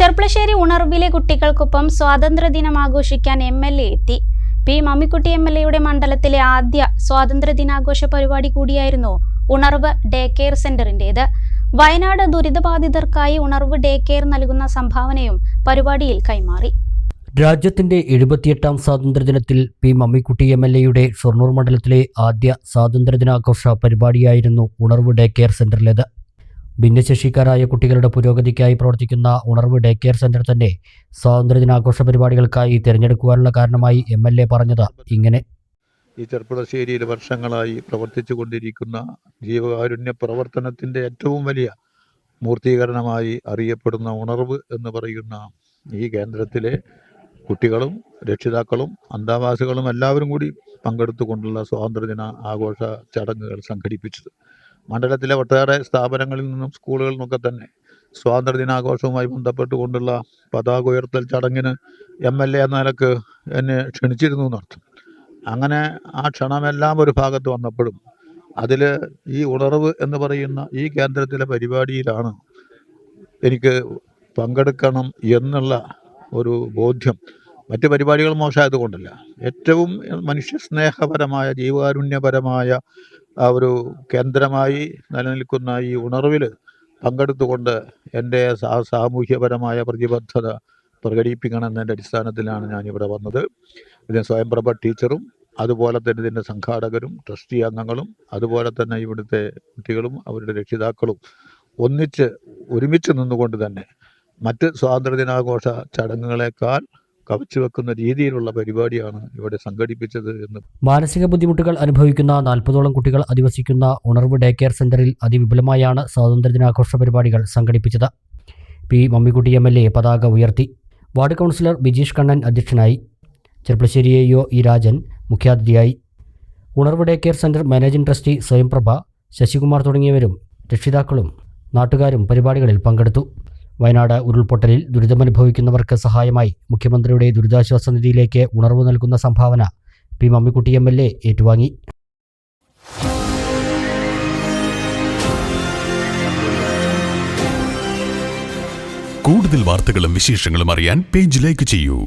ചെർപ്പളശ്ശേരി ഉണർവിലെ കുട്ടികൾക്കൊപ്പം സ്വാതന്ത്ര്യദിനം ആഘോഷിക്കാൻ എം എൽ എ എത്തി. പി. മമ്മിക്കുട്ടി എം എൽ എയുടെ മണ്ഡലത്തിലെ ആദ്യ സ്വാതന്ത്ര്യദിനാഘോഷ പരിപാടി കൂടിയായിരുന്നു ഉണർവ് ഡേ കെയർ സെന്ററിന്റേത്. വയനാട് ദുരിതബാധിതർക്കായി ഉണർവ് ഡേ കെയർ നൽകുന്ന സംഭാവനയും പരിപാടിയിൽ കൈമാറി. രാജ്യത്തിന്റെ എഴുപത്തിയെട്ടാം സ്വാതന്ത്ര്യദിനത്തിൽ പി. മമ്മിക്കുട്ടി എം എൽ എയുടെ ഷൊർണൂർ മണ്ഡലത്തിലെ ആദ്യ സ്വാതന്ത്ര്യദിനാഘോഷ പരിപാടിയായിരുന്നു ഉണർവ് ഡേ കെയർ സെന്ററിലേത്. ഭിന്നശേഷിക്കാരായ കുട്ടികളുടെ പുരോഗതിക്കായി പ്രവർത്തിക്കുന്ന ഉണർവ് ഡേ കെയർ സെന്റർ തന്നെ സ്വാതന്ത്ര്യദിനാഘോഷ പരിപാടികൾക്കായി തിരഞ്ഞെടുക്കുവാനുള്ള കാരണമായി എം എൽ എ പറഞ്ഞത് ഇങ്ങനെ. ഈ ചെർപ്പുളശ്ശേരിയിൽ വർഷങ്ങളായി പ്രവർത്തിച്ചു കൊണ്ടിരിക്കുന്ന ജീവകാരുണ്യ പ്രവർത്തനത്തിന്റെ ഏറ്റവും വലിയ മൂർത്തീകരണമായി അറിയപ്പെടുന്ന ഉണർവ് എന്ന് പറയുന്ന ഈ കേന്ദ്രത്തിലെ കുട്ടികളും രക്ഷിതാക്കളും അന്താവാസികളും എല്ലാവരും കൂടി പങ്കെടുത്തുകൊണ്ടുള്ള സ്വാതന്ത്ര്യദിന ആഘോഷ ചടങ്ങുകൾ സംഘടിപ്പിച്ചത്. മണ്ഡലത്തിലെ ഒട്ടേറെ സ്ഥാപനങ്ങളിൽ നിന്നും സ്കൂളുകളിൽ നിന്നൊക്കെ തന്നെ സ്വാതന്ത്ര്യദിനാഘോഷവുമായി ബന്ധപ്പെട്ടുകൊണ്ടുള്ള പതാക ഉയർത്തൽ ചടങ്ങിന് എം എൽ എ എന്ന നിലയ്ക്ക് എന്നെ ക്ഷണിച്ചിരുന്നു എന്നർത്ഥം. അങ്ങനെ ആ ക്ഷണമെല്ലാം ഒരു ഭാഗത്ത് വന്നപ്പോഴും അതിൽ ഈ ഉണർവ് എന്ന് പറയുന്ന ഈ കേന്ദ്രത്തിലെ പരിപാടിയിലാണ് എനിക്ക് പങ്കെടുക്കണം എന്നുള്ള ഒരു ബോധ്യം. മറ്റ് പരിപാടികൾ മോശമായതുകൊണ്ടല്ല ഏറ്റവും മനുഷ്യ സ്നേഹപരമായ ജീവകാരുണ്യപരമായ ആ ഒരു കേന്ദ്രമായി നിലനിൽക്കുന്ന ഈ ഉണർവിൽ പങ്കെടുത്തുകൊണ്ട് എന്റെ സാമൂഹ്യപരമായ പ്രതിബദ്ധത പ്രകടിപ്പിക്കണമെന്നതിന്റെ അടിസ്ഥാനത്തിലാണ് ഞാനിവിടെ വന്നത്. ഇതിന് സ്വയംപ്രഭ ടീച്ചറും അതുപോലെ തന്നെ ഇതിന്റെ സംഘാടകരും ട്രസ്റ്റി അംഗങ്ങളും അതുപോലെ തന്നെ ഇവിടുത്തെ കുട്ടികളും അവരുടെ രക്ഷിതാക്കളും ഒന്നിച്ച് ഒരുമിച്ച് നിന്നുകൊണ്ട് തന്നെ മറ്റ് സ്വാതന്ത്ര്യ ദിനാഘോഷ ചടങ്ങുകളെക്കാൾ കവച്ചു വെക്കുന്ന രീതിയിലുള്ള പരിപാടിയാണ് ഇവിടെ സംഘടിപ്പിച്ചത് എന്ന് മാനസിക ബുദ്ധിമുട്ടുകൾ അനുഭവിക്കുന്ന നാൽപ്പതോളം കുട്ടികൾ അധിവസിക്കുന്ന ഉണർവ് ഡേ കെയർ സെന്ററിൽ അതിവിപുലമായാണ് സ്വാതന്ത്ര്യദിനാഘോഷ പരിപാടികൾ സംഘടിപ്പിച്ചത്. P Mammikutty M L A പതാക ഉയർത്തി. വാർഡ് കൗൺസിലർ ബിജീഷ് കണ്ണൻ അധ്യക്ഷനായി. Cherpulassery A O E Rajan മുഖ്യാതിഥിയായി. Unarv day care centre managing trustee Swayamprabha Sasikumar തുടങ്ങിയവരും രക്ഷിതാക്കളും നാട്ടുകാരും പരിപാടികളിൽ പങ്കെടുത്തു. വയനാട് ഉരുൾപൊട്ടലിൽ ദുരിതമനുഭവിക്കുന്നവർക്ക് സഹായമായി മുഖ്യമന്ത്രിയുടെ ദുരിതാശ്വാസ നിധിയിലേക്ക് ഉണർവ് നൽകുന്ന സംഭാവന P Mammikutty M L A ഏറ്റുവാങ്ങി. കൂടുതൽ വാർത്തകളും വിശേഷങ്ങളും അറിയാൻ പേജ് ലൈക്ക് ചെയ്യൂ.